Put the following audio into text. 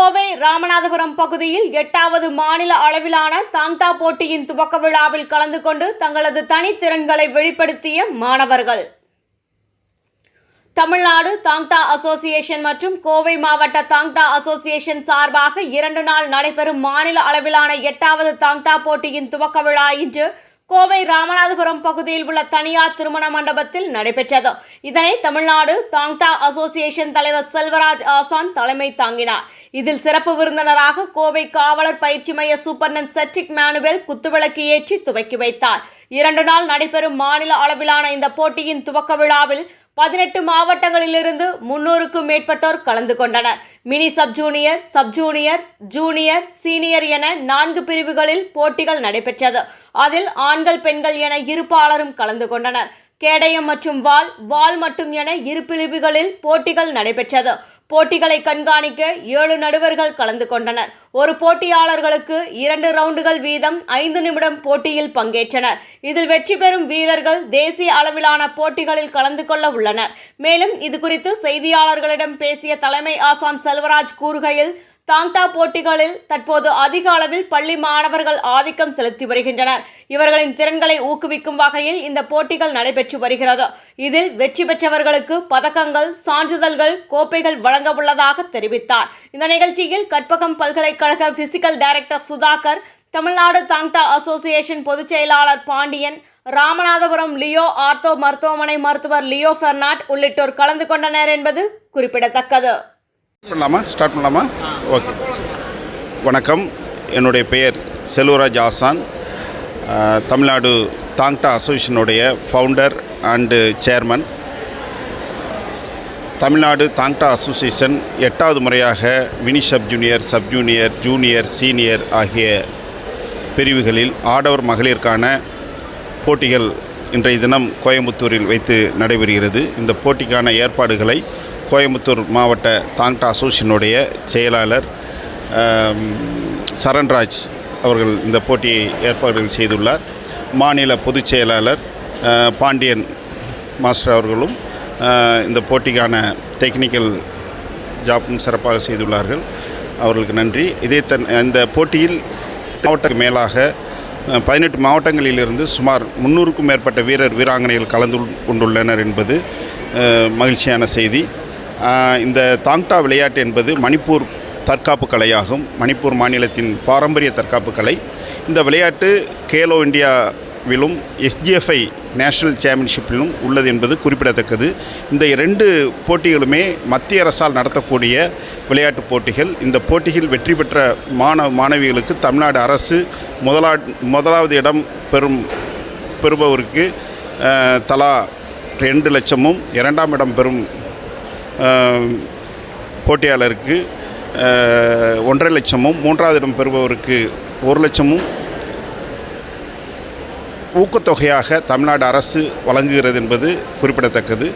கோவை ராமநாதபுரம் பகுதியில் எட்டாவது மாநில அளவிலான தாங்டா போட்டியின் துவக்க விழாவில் கலந்து கொண்டு தங்களது தனித்திறன்களை வெளிப்படுத்திய மாணவர்கள். தமிழ்நாடு தாங்டா அசோசியேஷன் மற்றும் கோவை மாவட்ட தாங்டா அசோசியேஷன் சார்பாக இரண்டு நாள் நடைபெறும் மாநில அளவிலான எட்டாவது தாங்டா போட்டியின் துவக்க விழா இன்று கோவை ராமநாதபுரம் பகுதியில் உள்ள தனியார் திருமண மண்டபத்தில் நடைபெற்றது. இதனை தமிழ்நாடு தாங்டா அசோசியேஷன் தலைவர் செல்வராஜ் ஆசான் தலைமை தாங்கினார். இதில் சிறப்பு விருந்தினராக கோவை காவலர் பயிற்சி மைய சூப்பர்டன் செட்ரிக் மேனுவேல் குத்துவிளக்கு ஏற்றி துவக்கி வைத்தார். இரண்டு நாள் நடைபெறும் மாநில அளவிலான இந்த போட்டியின் துவக்க விழாவில் பதினெட்டு மாவட்டங்களிலிருந்து முன்னூறுக்கும் மேற்பட்டோர் கலந்து கொண்டனர். Mini sub junior sub junior junior senior என நான்கு பிரிவுகளில் போட்டிகள் நடைபெற்றது. அதில் ஆண்கள் பெண்கள் என இருப்பாளரும் கலந்து கொண்டனர். கேடயம் மற்றும் வால் வால் மட்டும் என இரு பிரிவுகளில் போட்டிகள் நடைபெற்றது. போட்டிகளை கண்காணிக்க ஏழு நடுவர்கள் கலந்து கொண்டனர். ஒரு போட்டியாளர்களுக்கு இரண்டு ரவுண்டுகள் வீதம் ஐந்து நிமிடம் போட்டியில் பங்கேற்றனர். இதில் வெற்றி பெறும் வீரர்கள் தேசிய அளவிலான போட்டிகளில் கலந்து கொள்ள உள்ளனர். மேலும் இது குறித்து செய்தியாளர்களிடம் பேசிய தலைமை ஆசான் செல்வராஜ் கூறுகையில் தாங்டா போட்டிகளில் தற்போது அதிக அளவில் பள்ளி மாணவர்கள் ஆதிக்கம் செலுத்தி வருகின்றனர். இவர்களின் திறன்களை ஊக்குவிக்கும் வகையில் இந்த போட்டிகள் நடைபெற்று வருகிறது. இதில் வெற்றி பெற்றவர்களுக்கு பதக்கங்கள் சான்றிதழ்கள் கோப்பைகள் வழங்க உள்ளதாக தெரிவித்தார். இந்த நிகழ்ச்சியில் கற்பகம் பல்கலைக்கழக physical director Sudhakar Tamil Nadu Thangta association பொதுச் செயலாளர் பாண்டியன் ராமநாதபுரம் லியோ ஆர்த்தோ மருத்துவமனை மருத்துவர் லியோ பெர்னாட் உள்ளிட்டோர் கலந்து கொண்டனர் என்பது குறிப்பிடத்தக்கது. பண்ணலாமா ஸ்டார்ட் பண்ணலாமா? ஓகே வணக்கம். என்னுடைய பெயர் செல்வராஜ் ஆசான். Tamil Nadu Thangta அசோசியேஷனுடைய founder and chairman Tamil Nadu Thangta association எட்டாவது முறையாக mini sub junior sub junior junior senior ஆகிய பிரிவுகளில் ஆடவர் மகளிருக்கான போட்டிகள் இன்றைய தினம் கோயம்புத்தூரில் வைத்து நடைபெறுகிறது. இந்த போட்டிக்கான ஏற்பாடுகளை கோயம்புத்தூர் மாவட்ட தாங்டா அசோசியனுடைய செயலாளர் சரண்ராஜ் அவர்கள் இந்த போட்டியை ஏற்பாடுகள் செய்துள்ளார். மாநில பொதுச் செயலாளர் பாண்டியன் மாஸ்டர் அவர்களும் இந்த போட்டிக்கான டெக்னிக்கல் ஜாப்பும் சிறப்பாக செய்துள்ளார்கள். அவர்களுக்கு நன்றி. இதே தன் இந்த போட்டியில் மாவட்டத்துக்கு மேலாக பதினெட்டு மாவட்டங்களிலிருந்து சுமார் முந்நூறுக்கும் மேற்பட்ட வீரர் வீராங்கனைகள் கலந்து கொண்டுள்ளனர் என்பது மகிழ்ச்சியான செய்தி. இந்த தாங்டா விளையாட்டு என்பது மணிப்பூர் தற்காப்பு கலையாகும். மணிப்பூர் மாநிலத்தின் பாரம்பரிய தற்காப்பு கலை. இந்த விளையாட்டு கேலோ இந்தியா விலும் எஸ்ஜிஎஃப்ஐ நேஷனல் சாம்பியன்ஷிப்பிலும் உள்ளது என்பது குறிப்பிடத்தக்கது. இந்த இரண்டு போட்டிகளுமே மத்திய அரசால் நடத்தக்கூடிய விளையாட்டுப் போட்டிகள். இந்த போட்டியில் வெற்றி பெற்ற மாணவ மாணவிகளுக்கு தமிழ்நாடு அரசு முதலா முதலாவது இடம் பெறும் பெறுபவருக்கு தலா ரெண்டு லட்சமும் இரண்டாம் இடம் பெறும் போட்டியாளருக்கு ஒன்றரை லட்சமும் மூன்றாவது இடம் பெறுபவருக்கு ஒரு லட்சமும் ஊக்கத்தொகையாக தமிழ்நாடு அரசு வழங்குகிறது என்பது குறிப்பிடத்தக்கது.